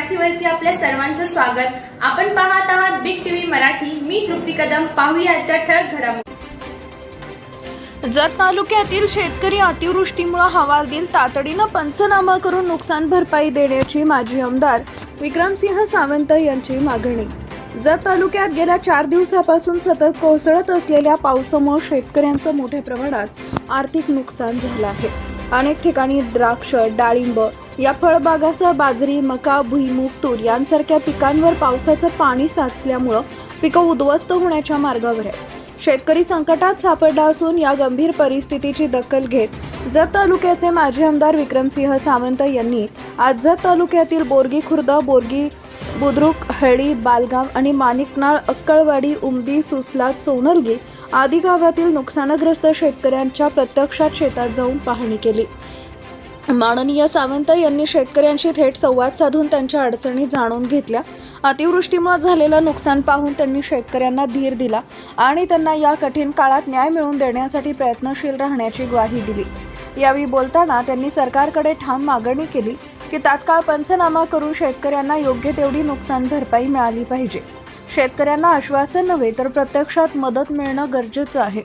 मराठीवरती आपल्या सर्वांचं स्वागत. आपण पाहत आहात बिग टीव्ही मराठी. मी तृप्ती कदम. पाहूया आजच्या ठळक घडामोडी. जत तालुक्यातील शेतकरी अतिवृष्टीमुळे हवालदिल तातडीनं पंचनामा करून नुकसान भरपाई देण्याची माजी आमदार विक्रमसिंह सावंत यांची मागणी. जत तालुक्यात गेल्या चार दिवसापासून सतत कोसळत असलेल्या पावसामुळे शेतकऱ्यांचं मोठ्या प्रमाणात आर्थिक नुकसान झालं आहे. अनेक ठिकाणी द्राक्ष डाळिंब या फळबागासह बाजरी मका भुईमूग तूर यांसारख्या पिकांवर पावसाचं पाणी साचल्यामुळं पिकं उद्ध्वस्त होण्याच्या मार्गावर आहे शेतकरी संकटात सापडला असून या गंभीर परिस्थितीची दखल घेत जत तालुक्याचे माजी आमदार विक्रमसिंह सावंत यांनी आज जत तालुक्यातील बोरगी खुर्द बोरगी बुद्रुक हळी बालगाव आणि माणिकनाळ अक्कळवाडी उमदी सुसलात सोनलगी आदी गावातील नुकसानग्रस्त शेतकऱ्यांच्या प्रत्यक्षात शेतात जाऊन पाहणी केली. माननीय सावंत यांनी शेतकऱ्यांशी थेट संवाद साधून त्यांच्या अडचणी जाणून घेतल्या. अतिवृष्टीमुळे झालेलं नुकसान पाहून त्यांनी शेतकऱ्यांना धीर दिला आणि त्यांना या कठीण काळात न्याय मिळवून देण्यासाठी प्रयत्नशील राहण्याची ग्वाही दिली. यावेळी बोलताना त्यांनी सरकारकडे ठाम मागणी केली की तात्काळ पंचनामा करून शेतकऱ्यांना योग्य तेवढी नुकसान भरपाई मिळाली पाहिजे. शेतकऱ्यांना आश्वासन नव्हे तर प्रत्यक्षात मदत मिळणं गरजेचं आहे.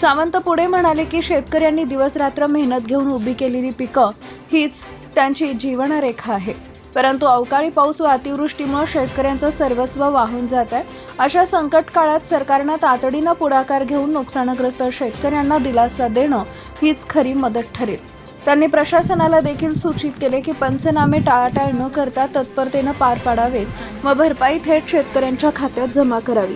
सावंत पुढे म्हणाले की शेतकऱ्यांनी दिवसरात्र मेहनत घेऊन उभी केलेली पिकं हीच त्यांची जीवनरेखा आहे. परंतु अवकाळी पाऊस व अतिवृष्टीमुळे शेतकऱ्यांचं सर्वस्व वाहून जात आहे. अशा संकट काळात सरकारनं तातडीनं पुढाकार घेऊन नुकसानग्रस्त शेतकऱ्यांना दिलासा देणं हीच खरी मदत ठरेल. त्यांनी प्रशासनाला देखील सूचित केले की पंचनामे टाळाटाळ न करता तत्परतेनं पार पाडावेत व भरपाई थेट शेतकऱ्यांच्या खात्यात जमा करावी.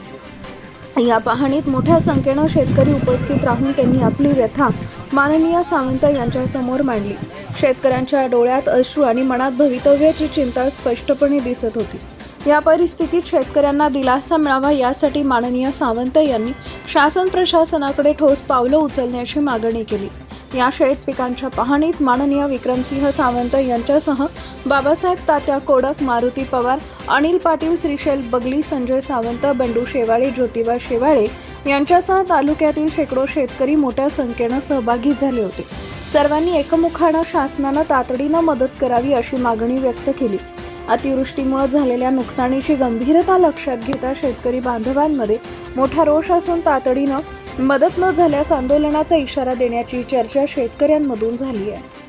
या पाहणीत मोठ्या संख्येनं शेतकरी उपस्थित राहून त्यांनी आपली व्यथा माननीय सावंत यांच्यासमोर मांडली. शेतकऱ्यांच्या डोळ्यात अश्रू आणि मनात भवितव्याची चिंता स्पष्टपणे दिसत होती. या परिस्थितीत शेतकऱ्यांना दिलासा मिळावा यासाठी माननीय सावंत यांनी शासन प्रशासनाकडे ठोस पावलं उचलण्याची मागणी केली. या शेत पिकांच्या पाहणीत माननीय विक्रमसिंह सावंत यांच्यासह बाबासाहेब तात्या कोडक मारुती पवार अनिल पाटील श्रीशैल बगली संजय सावंत बंडू शेवाळे ज्योतिबा शेवाळे यांच्यासह तालुक्यातील शेकडो शेतकरी मोठ्या संख्येनं सहभागी झाले होते. सर्वांनी एकमुखानं शासनानं तातडीनं मदत करावी अशी मागणी व्यक्त केली. अतिवृष्टीमुळे झालेल्या नुकसानीची गंभीरता लक्षात घेता शेतकरी बांधवांमध्ये मोठा रोष असून तातडीनं मदत न झाल्यास आंदोलनाचा इशारा देण्याची चर्चा शेतकऱ्यांमधून झाली आहे.